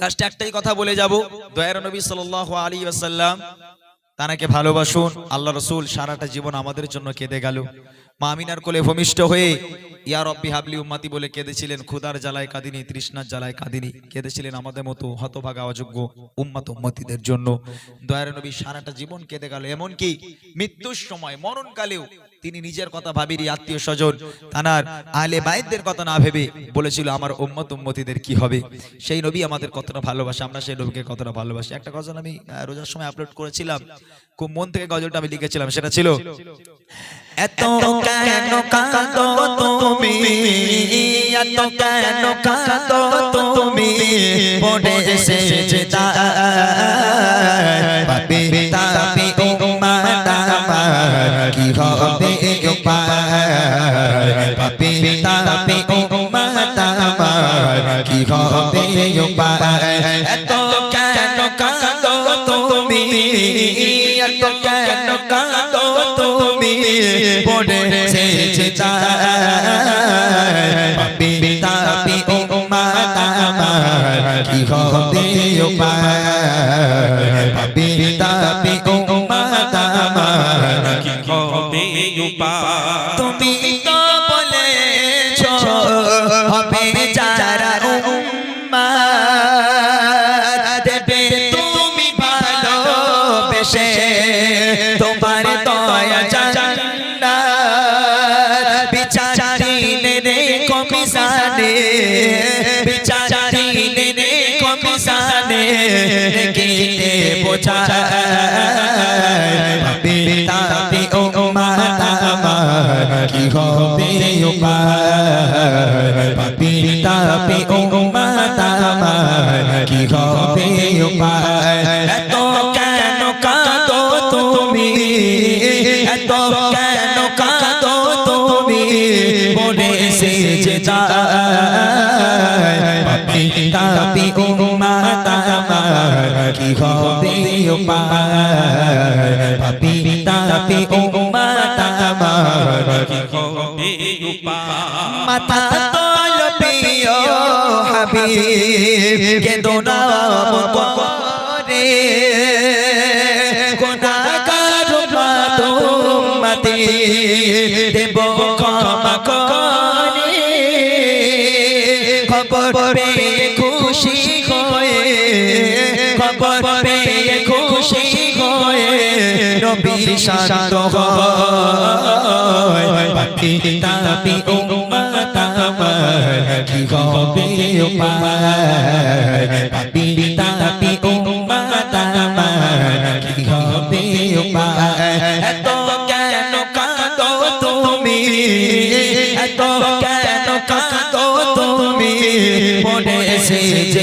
লাস্টে একটাই কথা বলে যাব। দয়ার নবী সাল্লাল্লাহু আলাইহি ওয়াসাল্লাম তানাকে ভালোবাসুন। আল্লাহ রসুল সারাটা জীবন আমাদের জন্য কেঁদে গেল। মা আমিনার কোলে ভূমিষ্ঠ হয়ে ইয়া রব্বি হাবলি উম্মাতি বলে কেঁদেছিলেন ক্ষুদার জ্বালায় কাঁদিনি, তৃষ্ণার জ্বালায় কাঁদিনি, কেঁদেছিলেন আমাদের মতো হতভাগা অযোগ্য উম্মাত উম্মতিদের জন্য। দয়ার নবী সারাটা জীবন কেঁদে গেল। এমনকি মৃত্যুর সময়, মরণকালেও তিনি নিজের কথা ভাবিরি আত্মীয় স্বজন তানার আলে বাইদদের কথা না ভেবে বলেছিল, আমার উম্মত উম্মতিদের কি হবে? সেই নবী আমাদের কতটা ভালোবাসে, আমরা সেই নবীকে কতটা ভালোবাসি। একটা গজল আমি রোজার সময় আপলোড করেছিলাম, খুব মন থেকে গজলটা আমি লিখেছিলাম, সেটা ছিল, এত কেন কাঁদো তুমি? এত কেন কাঁদো তুমি? পড়ে এসেছে পাপি হবে উপায় এত কেন কাঁদো তুমি? এত কেন কাঁদো তুমি? পড়ে এসেছে পাপি তাপি উম্মাত আমার কি হবে উপায় বোঝায় পাপি তাপি উম্মাত কি হবে উপায় পাপি তাপি উম্মাত কি হবে উপায় এত কেন কাঁদো তুমি এত কেন কাঁদো তুমি বলে পাপি তাপি উম্মাত আমার কি হবে উপায় পাপি তাপি হবে উপায় মাথা তোল প্রিয় হাবিব কে দোনাম করে গুনাহগার মাতুমতি দেব ক্ষমা করে খবর খুশি হয়ে খবর পেয়ে খুশি হয়ে রবি শান্ত হয়। পাপি তাপি উম্মাত আমার কি হবে উপায়? পাপি তাপি উম্মাত আমার কি হবে উপায়? এত কেন কাঁদো তুমি? এত কেন কাঁদো তুমি? মনে এসেছে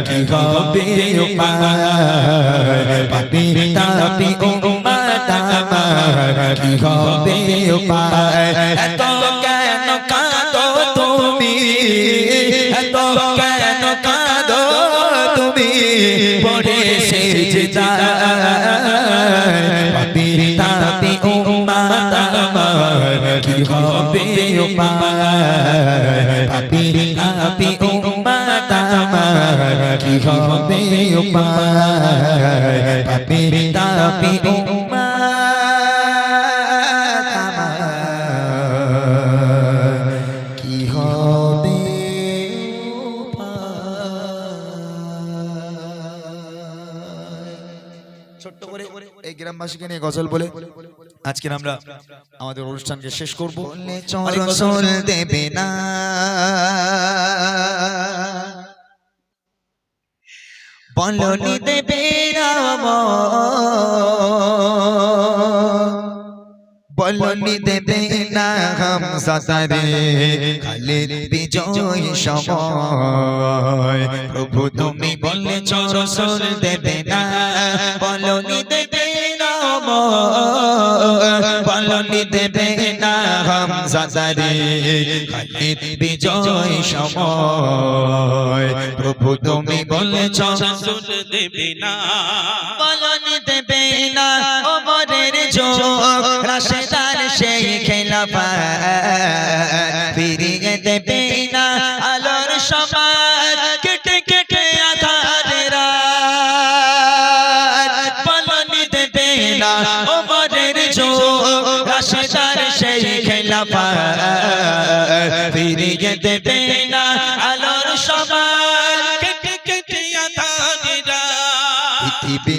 হবে উপায় পাপি তাপি উম্মাত আমার কি হবে উপায় এত কেন কাঁদো তুমি এত কেন কাঁদো তুমি পড়ে এসেছে পাপি তাপি উম্মাত আমার কি হবে উপায় পাপি হবে পাপি তাপি কি হবে ছোট্ট করে গ্রামবাসীকে নিয়ে গজল বলে আজকের আমরা আমাদের অনুষ্ঠানকে শেষ করব। চরসল দেবে না। বলনি দেবে রাম। বলনি দেবে না হাম সাসারে খালি বিজয় সময়। প্রভু তুমি দেবে না হাম খালিদ বিজয় সময়। প্রভু তুমি বলেছ দেবে না বলনি দেবে না ওমরের যোগ। রাশেদার সেই খেলাফা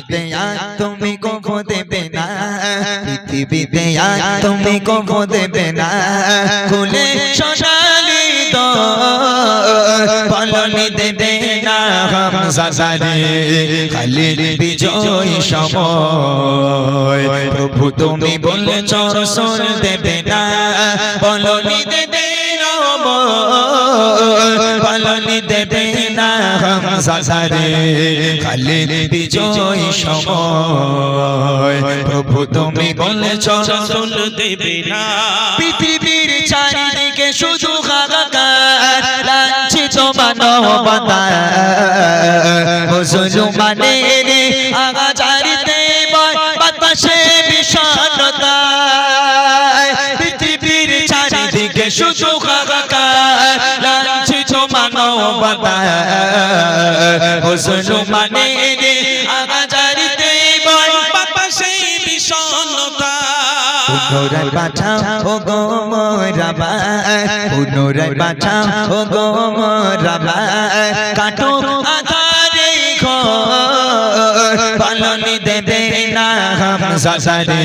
পৃথিবীতে তুমি কখো দেবে না। পৃথিবীতে তুমি কখো দেবে না। খুলে সোনালি তো বলনি দেবে না হাম সাসারে খালি বিজয় সময়। প্রভু তুমি বললে চরসল দেবে না। বলনি দেবে রব। বলনি দেবে না সাসারে খালি বিজয় সময়। প্রভু তুমি বলে চল দেবে পৃথিবীর চারিদিকে শুধু হাহাকার, লাঞ্ছিত মানবতা মানবতা মুসলমানের আগাচারিতে বয় বাবা সেই বিষণ্ণতা। পুনরায় পাঠাও ও গো মোরাবা পুনরায় পাঠাও ও গো মোরাবা আধারে হাম সাসারে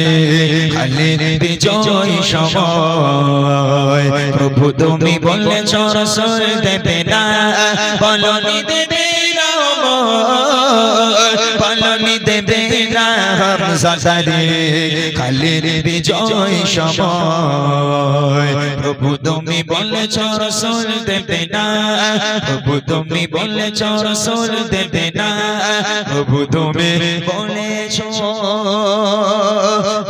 খালি বিজয় সময়। প্রভু তুমি বললে চরসর দেবে না বলনি দেবে না। সাসারে খালি বিজয় সময়। প্রভু তুমি বললে চরসর দেবে না। প্রভু তুমি বললে চরসর দেবে না। প্রভু তুমি বলেছ,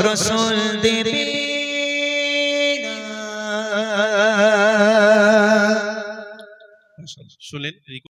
রসুল দেবে না। শুনেন